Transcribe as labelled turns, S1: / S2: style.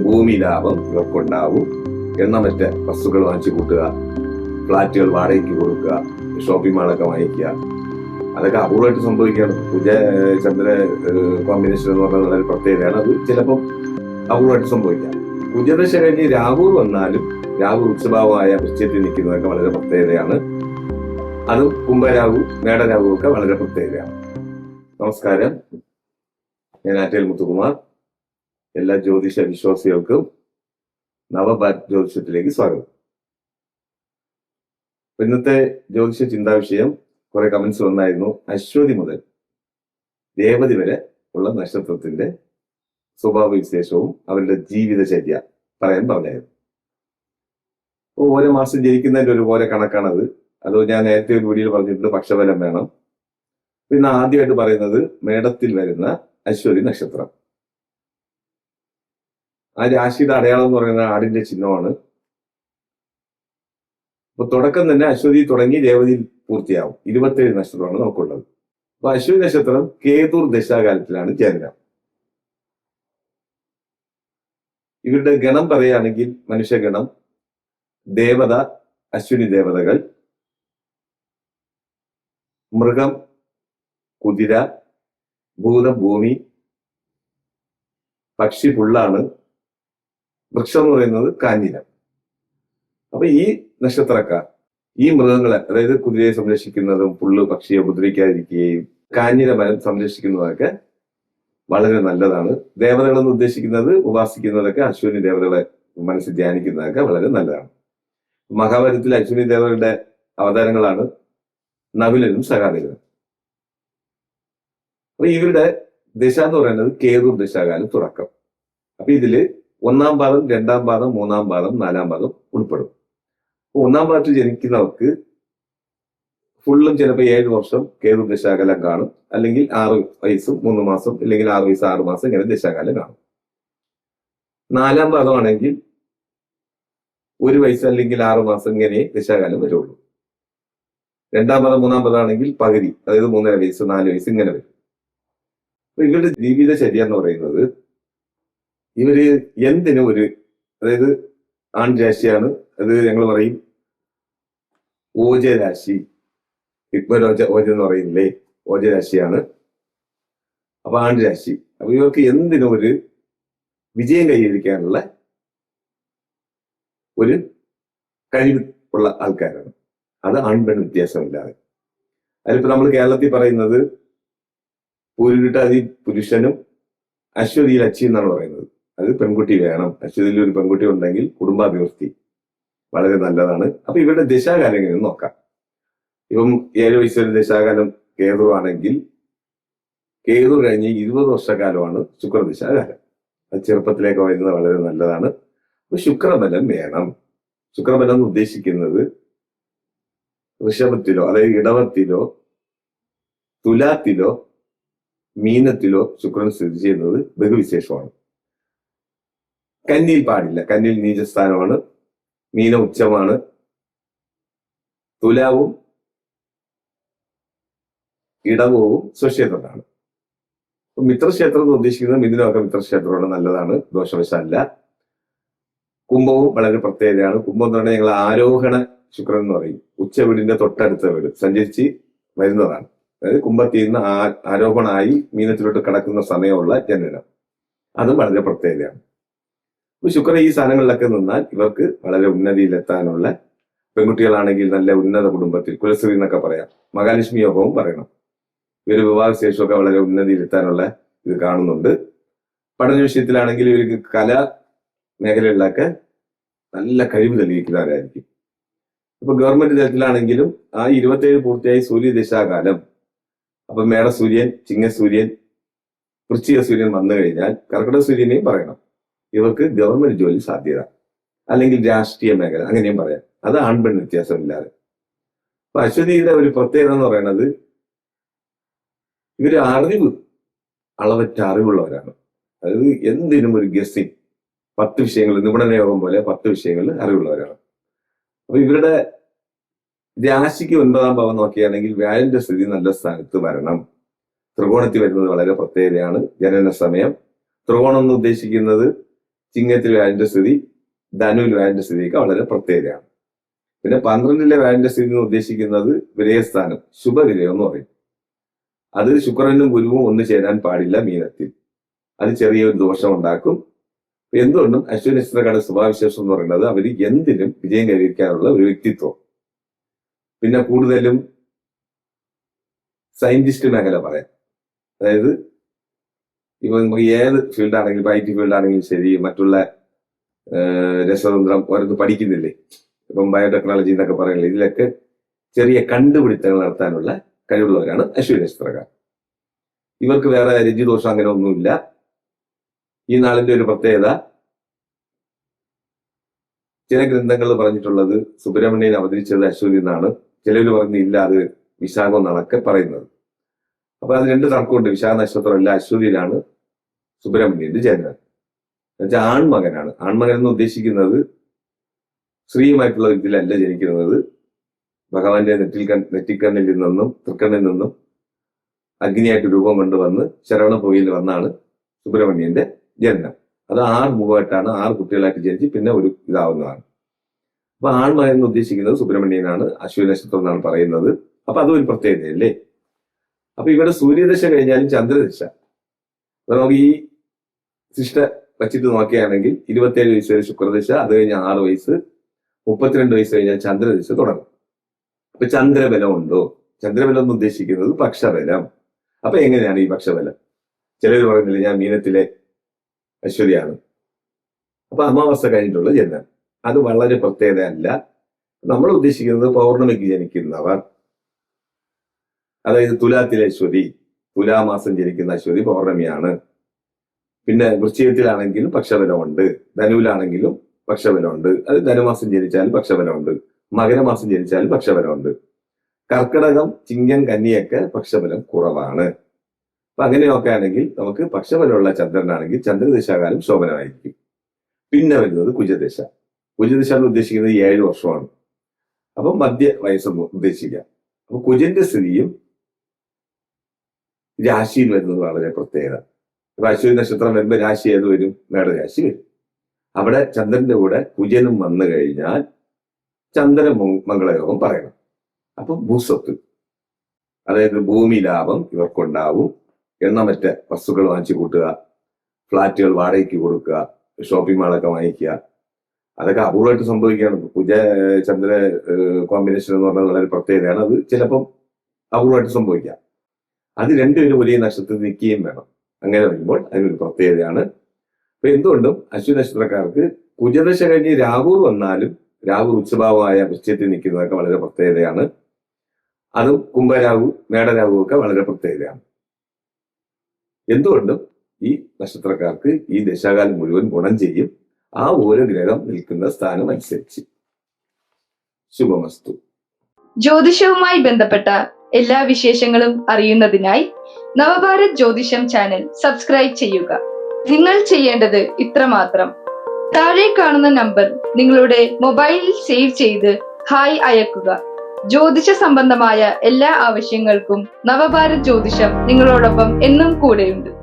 S1: ഭൂമി ലാഭം ഇവർക്കുണ്ടാവും. എണ്ണമറ്റ വസ്തുക്കൾ വാങ്ങിച്ചു കൂട്ടുക ഫ്ലാറ്റുകൾ വാടകയ്ക്ക് കൊടുക്കുക ഷോപ്പിംഗ് മാളൊക്കെ വാങ്ങിക്കുക. അതൊക്കെ അപൂർവമായിട്ട് സംഭവിക്കുകയാണ്. പൂജ ചന്ദ്ര കോമ്പിനേഷൻ എന്ന് പറഞ്ഞാൽ വളരെ പ്രത്യേകതയാണ്. അത് ചിലപ്പം അപൂർവമായിട്ട് സംഭവിക്കാം. പൂജദശ കഴിഞ്ഞ് രാഹു വന്നാലും രാഹു ഉത്സവമായ വൃശ്ചയത്തിൽ നിൽക്കുന്നതൊക്കെ വളരെ പ്രത്യേകതയാണ്. അത് കുംഭരാഹു മേടരാഹു ഒക്കെ വളരെ പ്രത്യേകതയാണ്. നമസ്കാരം. ഞാൻ ആറ്റേൽ മുത്തുകുമാർ. എല്ലാ ജ്യോതിഷ വിശ്വാസികൾക്കും നവഭാരത് ജ്യോതിഷത്തിലേക്ക് സ്വാഗതം. ഇന്നത്തെ ജ്യോതിഷ ചിന്താ വിഷയം കുറെ കമന്റ്സ് വന്നായിരുന്നു. അശ്വതി മുതൽ രേവതി വരെ ഉള്ള നക്ഷത്രത്തിന്റെ സ്വഭാവ വിശേഷവും അവരുടെ ജീവിതചര്യ പറയാൻ പറഞ്ഞായിരുന്നു. ഓരോ മാസം ജനിക്കുന്നതിന്റെ ഒരു പോലെ കണക്കാണത്. അത് ഞാൻ നേരത്തെ ഒരു വീഡിയോയിൽ പറഞ്ഞിട്ടുണ്ട് പക്ഷബലം വേണം. പിന്നെ ആദ്യമായിട്ട് പറയുന്നത് മേടത്തിൽ വരുന്ന അശ്വതി നക്ഷത്രം. ആ രാശിയുടെ അടയാളം എന്ന് പറയുന്ന ആടിന്റെ ചിഹ്നമാണ്. അപ്പൊ തുടക്കം തന്നെ അശ്വതി തുടങ്ങി രേവതി പൂർത്തിയാവും. ഇരുപത്തേഴ് നക്ഷത്രമാണ് നമുക്കുള്ളത്. അപ്പൊ അശ്വതി നക്ഷത്രം കേതുർ ദശാകാലത്തിലാണ് ജനനം. ഇവരുടെ ഗണം പറയുകയാണെങ്കിൽ മനുഷ്യഗണം ദേവത അശ്വിനി ദേവതകൾ മൃഗം കുതിര ഭൂതം ഭൂമി പക്ഷി പുള്ളാണ് വൃക്ഷം എന്ന് പറയുന്നത് കാഞ്ഞിരം അപ്പൊ ഈ നക്ഷത്രക്കാർ ഈ മൃഗങ്ങളെ അതായത് കുതിരയെ സംരക്ഷിക്കുന്നതും പുല്ല് പക്ഷിയെ ഉപദ്രവിക്കാതിരിക്കുകയും കാഞ്ഞിര മരം സംരക്ഷിക്കുന്നതൊക്കെ വളരെ നല്ലതാണ്. ദേവതകളെന്ന് ഉദ്ദേശിക്കുന്നത് ഉപാസിക്കുന്നതൊക്കെ അശ്വിനി ദേവതകളെ മനസ്സിൽ ധ്യാനിക്കുന്നതൊക്കെ വളരെ നല്ലതാണ്. മഹാഭാരതത്തിലെ അശ്വിനി ദേവതകളുടെ അവതാരങ്ങളാണ് നവിലനും സഹാദേവനും അപ്പൊ ഇവരുടെ ദിശ എന്ന് പറയുന്നത് കേതു ദിശാകാലം തുടക്കം. അപ്പൊ ഇതിൽ ഒന്നാം പാദം രണ്ടാം പാദം മൂന്നാം പാദം നാലാം പാദം ഉൾപ്പെടും. ഒന്നാം പാദത്തിൽ ജനിക്കുന്നവർക്ക് ഫുള്ളും ചിലപ്പോൾ ഏഴ് വർഷം കേതു ദശാകാലം കാണും. അല്ലെങ്കിൽ ആറ് വയസ്സും മൂന്ന് മാസം അല്ലെങ്കിൽ ആറ് വയസ്സ് ആറ് മാസം ഇങ്ങനെ ദശാകാലം കാണും. നാലാം പാദമാണെങ്കിൽ ഒരു വയസ്സ് അല്ലെങ്കിൽ ആറ് മാസം ഇങ്ങനെ ദശാകാലം വരുള്ളൂ. രണ്ടാം പദം മൂന്നാം പദമാണെങ്കിൽ പകുതി അതായത് മൂന്നര വയസ്സ് നാല് വയസ്സ് ഇങ്ങനെ വരും. ഇവരുടെ ജീവിതചര്യ എന്ന് പറയുന്നത് ഇവർ എന്തിനും ഒരു അതായത് ആൺരാശിയാണ് അത് ഞങ്ങൾ പറയും. ഓജരാശി. ഇഗ്മരോജ ഓജ എന്ന് പറയുന്നില്ലേ? ഓജരാശിയാണ്. അപ്പൊ ആൺരാശി. അപ്പൊ ഇവർക്ക് എന്തിനും ഒരു വിജയം കൈവരിക്കാനുള്ള ഒരു കഴിവ് ഉള്ള ആൾക്കാരാണ്. അത് ആൺപെൺ വ്യത്യാസമില്ലാതെ. അതിലിപ്പോ നമ്മൾ കേരളത്തിൽ പറയുന്നത് പൂരുരുട്ടാതി പുരുഷനും അശ്വതിയിൽ അച്ചി എന്നാണ് പറയുന്നത്. അത് പെൺകുട്ടി വേണം. അശ്വതിയിൽ ഒരു പെൺകുട്ടി ഉണ്ടെങ്കിൽ കുടുംബാഭിവൃദ്ധി വളരെ നല്ലതാണ്. അപ്പൊ ഇവരുടെ ദശാകാലം എങ്ങനെ നോക്കാം. ഇപ്പം ഏഴ് വയസ്സിന് ദശാകാലം കേതു ആണെങ്കിൽ കേതു കഴിഞ്ഞ് ഇരുപത് വർഷക്കാലമാണ് ശുക്രദശാകാലം. അത് ചെറുപ്പത്തിലേക്ക് വരുന്നത് വളരെ നല്ലതാണ്. അപ്പൊ ശുക്രബലം വേണം. ശുക്രബലം എന്ന് ഉദ്ദേശിക്കുന്നത് ഋഷഭത്തിലോ അതായത് ഇടവത്തിലോ തുലാത്തിലോ മീനത്തിലോ ശുക്രൻ സ്ഥിതി ചെയ്യുന്നത് ബഹുവിശേഷമാണ്. കന്നിയിൽ പാടില്ല. കന്നിയിൽ നീചസ്ഥാനമാണ്. മീന ഉച്ചമാണ്. തുലാവും ഇടവവും സ്വക്ഷേത്രമാണ് മിത്രക്ഷേത്രം എന്ന് ഉദ്ദേശിക്കുന്നത് മിഥുനമൊക്കെ മിത്രക്ഷേത്രമാണ്. നല്ലതാണ്. ദോഷവശമല്ല. കുംഭവും വളരെ പ്രത്യേകതയാണ്. കുംഭം എന്ന് പറഞ്ഞാൽ ഞങ്ങൾ ആരോഹണ ശുക്രൻ എന്ന് പറയും. ഉച്ചവീടിന്റെ തൊട്ടടുത്ത വീട്. സഞ്ചരിച്ച് വരുന്നതാണ്. അതായത് കുംഭത്തിൽ നിന്ന് ആ- ആരോപണമായി മീനത്തിലോട്ട് കടക്കുന്ന സമയമുള്ള ജനനം. അതും വളരെ പ്രത്യേകതയാണ്. ശുക്രൻ ഈ സ്ഥാനങ്ങളിലൊക്കെ നിന്നാൽ ഇവർക്ക് വളരെ ഉന്നതിയിലെത്താനുള്ള പെൺകുട്ടികളാണെങ്കിൽ നല്ല ഉന്നത കുടുംബത്തിൽ കുലശ്രീ എന്നൊക്കെ പറയാം. മഹാലക്ഷ്മി യോഗവും പറയണം. ഇവർ വിവാഹശേഷമൊക്കെ വളരെ ഉന്നതിയിലെത്താനുള്ള ഇത് കാണുന്നുണ്ട്. പഠന വിഷയത്തിലാണെങ്കിൽ ഇവർക്ക് കല മേഖലകളിലൊക്കെ നല്ല കഴിവ് തെളിയിക്കുന്നവരായിരിക്കും ഇപ്പൊ ഗവൺമെന്റ് തലത്തിലാണെങ്കിലും ആ ഇരുപത്തേഴ് പൂർത്തിയായി സൂര്യദശാകാലം. അപ്പൊ മേടസൂര്യൻ ചിങ്ങസൂര്യൻ വൃശ്ചിക സൂര്യൻ വന്നു കഴിഞ്ഞാൽ കർക്കിടക സൂര്യനെയും പറയണം. ഇവർക്ക് ഗവൺമെന്റ് ജോലി സാധ്യത. അല്ലെങ്കിൽ രാഷ്ട്രീയ മേഖല അങ്ങനെയും പറയാം. അത് ആൺപെൺ വ്യത്യാസമില്ലാതെ. അപ്പൊ അശ്വതിയുടെ ഒരു പ്രത്യേകത എന്ന് പറയുന്നത് ഇവർ അറിവ് അളവറ്റ അറിവുള്ളവരാണ്. അതായത് എന്തിനും ഒരു ഗസ്സിങ് പത്ത് വിഷയങ്ങൾ നിപുണന യോഗം പോലെ പത്ത് വിഷയങ്ങളിൽ അറിവുള്ളവരാണ്. അപ്പൊ ഇവരുടെ രാശിക്ക് ഒൻപതാം ഭാവം നോക്കുകയാണെങ്കിൽ വ്യാഴന്റെ സ്ഥിതി നല്ല സ്ഥാനത്ത് വരണം. ത്രികോണത്തിൽ വരുന്നത് വളരെ പ്രത്യേകതയാണ്. ജനന സമയം ത്രികോണം എന്ന് ഉദ്ദേശിക്കുന്നത് ചിങ്ങത്തിൽ വ്യാഴന്റെ സ്ഥിതി ധനുവിൽ വ്യാഴന്റെ സ്ഥിതിയൊക്കെ വളരെ പ്രത്യേകതയാണ്. പിന്നെ പന്ത്രണ്ടിലെ വ്യാഴന്റെ സ്ഥിതി എന്ന് ഉദ്ദേശിക്കുന്നത് വിരയസ്ഥാനം ശുഭവിരയം എന്ന് പറയും. അത് ശുക്രനും ഗുരുവും ഒന്ന് ചേരാൻ പാടില്ല മീനത്തിൽ. അത് ചെറിയൊരു ദോഷം ഉണ്ടാക്കും എന്തുകൊണ്ടും അശ്വിനി നക്ഷത്രക്കാരുടെ സ്വഭാവവിശേഷം എന്ന് പറയുന്നത് അവർ എന്തിനും വിജയം കൈവരിക്കാനുള്ള ഒരു വ്യക്തിത്വം. പിന്നെ കൂടുതലും സയന്റിസ്റ്റ് മേഖല പറയാം. അതായത് ഇപ്പൊ നമുക്ക് ഏത് ഫീൽഡ് ആണെങ്കിലും ഐ ടി ഫീൽഡ് ആണെങ്കിലും ശരി മറ്റുള്ള രസതന്ത്രം ഓരോന്ന് പഠിക്കുന്നില്ലേ? ഇപ്പം ബയോടെക്നോളജി എന്നൊക്കെ പറയുന്നത് ഇതിലൊക്കെ ചെറിയ കണ്ടുപിടുത്തങ്ങൾ നടത്താനുള്ള കഴിവുള്ളവരാണ് അശ്വിനി നക്ഷത്രക്കാർ ഇവർക്ക് വേറെ രജിദോഷം അങ്ങനെ ഒന്നുമില്ല. ഈ നാളിന്റെ ഒരു പ്രത്യേകത ചില ഗ്രന്ഥങ്ങൾ പറഞ്ഞിട്ടുള്ളത് സുബ്രഹ്മണ്യൻ അവതരിച്ചത് അശ്വതി എന്നാണ് ചിലവർ പറഞ്ഞില്ല അത് വിശാഖം എന്നാണൊക്കെ പറയുന്നത്. അപ്പൊ അത് രണ്ട് തർക്കമുണ്ട്. വിശാഖ നക്ഷത്രം അല്ല അശ്വതിയിലാണ് സുബ്രഹ്മണ്യന്റെ ജനനം എന്നുവെച്ചാൽ ആൺമകനാണ്. ആൺമകൻ എന്ന് ഉദ്ദേശിക്കുന്നത് സ്ത്രീയുമായിട്ടുള്ള ഇതിലല്ല ജനിക്കുന്നത്. ഭഗവാന്റെ നെറ്റിൽ നെറ്റിക്കണ്ണിൽ നിന്നും തൃക്കണ്ണിൽ നിന്നും അഗ്നിയായിട്ട് രൂപം കൊണ്ടുവന്ന് ശരവണഭൂമിയിൽ വന്നാണ് സുബ്രഹ്മണ്യന്റെ ജനനം. അത് ആറ് മുഖമായിട്ടാണ് ആറ് കുട്ടികളായിട്ട് ജനിച്ച് പിന്നെ ഒരു ഇതാവുന്നതാണ്. അപ്പൊ ആൺമകൻ എന്ന് ഉദ്ദേശിക്കുന്നത് സുബ്രഹ്മണ്യനാണ്. അശ്വിനി നക്ഷത്രം എന്നാണ് പറയുന്നത്. അപ്പൊ അതൊരു പ്രത്യേകതയല്ലേ? അപ്പൊ ഇവിടെ സൂര്യദശ കഴിഞ്ഞാലും ചന്ദ്രദശ. അപ്പൊ നമുക്ക് ഈ ശിഷ്ട വച്ചിട്ട് നോക്കുകയാണെങ്കിൽ ഇരുപത്തിയേഴ് വയസ്സ് വരെ ശുക്രദിശ അത് കഴിഞ്ഞ് ആറ് വയസ്സ് മുപ്പത്തിരണ്ട് വയസ്സ് കഴിഞ്ഞാൽ ചന്ദ്രദിശ തുടങ്ങും. അപ്പൊ ചന്ദ്രബലം ഉണ്ടോ ചന്ദ്രബലം എന്ന് ഉദ്ദേശിക്കുന്നത് പക്ഷബലം. അപ്പൊ എങ്ങനെയാണ് ഈ പക്ഷബലം? ചിലർ പറയുന്നില്ല ഞാൻ മീനത്തിലെ അശ്വതിയാണ്. അപ്പൊ അമാവാസ കഴിഞ്ഞിട്ടുള്ള ജനനം അത് വളരെ പ്രത്യേകതയല്ല. നമ്മൾ ഉദ്ദേശിക്കുന്നത് പൗർണമിക്ക് ജനിക്കുന്നവർ അതായത് തുലാത്തിലെ അശ്വതി തുലാമാസം ജനിക്കുന്ന അശ്വതി പൗർണമിയാണ്. പിന്നെ വൃശ്ചികത്തിലാണെങ്കിലും പക്ഷബലമുണ്ട്. ധനുവിലാണെങ്കിലും പക്ഷബലമുണ്ട്. അത് ധനുമാസം ജനിച്ചാലും പക്ഷബലമുണ്ട്. മകരമാസം ജനിച്ചാലും പക്ഷബലമുണ്ട്. കർക്കിടകം ചിങ്ങം കന്നിയൊക്കെ പക്ഷബലം കുറവാണ്. അപ്പൊ അങ്ങനെയൊക്കെ ആണെങ്കിൽ നമുക്ക് പക്ഷബലമുള്ള ചന്ദ്രനാണെങ്കിൽ ചന്ദ്രദശാകാലം ശോഭനമായിരിക്കും. പിന്നെ വരുന്നത് കുജദശ. കുജദശ എന്ന് ഉദ്ദേശിക്കുന്നത് ഏഴ് വർഷമാണ്. അപ്പൊ മധ്യ വയസ്സെന്ന് ഉദ്ദേശിക്കാം അപ്പൊ കുജന്റെ സ്ഥിതിയും രാശിയിൽ വരുന്നത് വളരെ പ്രത്യേകത. ഇപ്പൊ നക്ഷത്രം വരുമ്പോൾ രാശി ഏത് വരും? മേടരാശി വരും. അവിടെ ചന്ദ്രന്റെ കൂടെ കുജനും വന്നു കഴിഞ്ഞാൽ ചന്ദ്ര മംഗളയോഗം പറയണം. അപ്പൊ ഭൂസ്വത്ത്. അതായത് ഭൂമി ലാഭം ഇവർക്കുണ്ടാവും. എണ്ണമറ്റ വസ്തുക്കൾ വാങ്ങിച്ചു കൂട്ടുക ഫ്ളാറ്റുകൾ വാടകയ്ക്ക് കൊടുക്കുക ഷോപ്പിംഗ് മാളൊക്കെ വാങ്ങിക്കുക. അതൊക്കെ അപൂർവമായിട്ട് സംഭവിക്കുകയാണ്. കുജ ചന്ദ്ര കോമ്പിനേഷൻ എന്ന് പറഞ്ഞത് വളരെ പ്രത്യേകതയാണ്. അത് ചിലപ്പം അപൂർവമായിട്ട് സംഭവിക്കാം. അത് രണ്ടുപേരും ഒരേ നക്ഷത്രത്തിൽ നിൽക്കുകയും വേണം. അങ്ങനെ വരുമ്പോൾ അതിനൊരു പ്രത്യേകതയാണ്. അപ്പൊ എന്തുകൊണ്ടും അശ്വിനി നക്ഷത്രക്കാർക്ക് കുജദശ കഴിഞ്ഞ് രാഹു വന്നാലും രാഹു ഉച്ചഭാവമായ വൃശ്ചയത്തിൽ നിൽക്കുന്നതൊക്കെ വളരെ പ്രത്യേകതയാണ്. അതും കുംഭരാഹു മേടരാഹു ഒക്കെ വളരെ പ്രത്യേകതയാണ്. എന്തുകൊണ്ടും ഈ നക്ഷത്രക്കാർക്ക് ഈ ദശാകാലം മുഴുവൻ ഗുണം ചെയ്യും. ആ ഓരോ ഗ്രഹം നിൽക്കുന്ന സ്ഥാനം അനുസരിച്ച്. ശുഭമസ്തു.
S2: ജ്യോതിഷവുമായി ബന്ധപ്പെട്ട എല്ലാ വിശേഷങ്ങളും അറിയുന്നതിനായി നവഭാരത് ജ്യോതിഷം ചാനൽ സബ്സ്ക്രൈബ് ചെയ്യുക. നിങ്ങൾ ചെയ്യേണ്ടത് ഇത്രമാത്രം. താഴെ കാണുന്ന നമ്പർ നിങ്ങളുടെ മൊബൈലിൽ സേവ് ചെയ്ത് ഹായ് അയക്കുക. ജ്യോതിഷ സംബന്ധമായ എല്ലാ ആവശ്യങ്ങൾക്കും നവഭാരത് ജ്യോതിഷം നിങ്ങളോടൊപ്പം എന്നും കൂടെയുണ്ട്.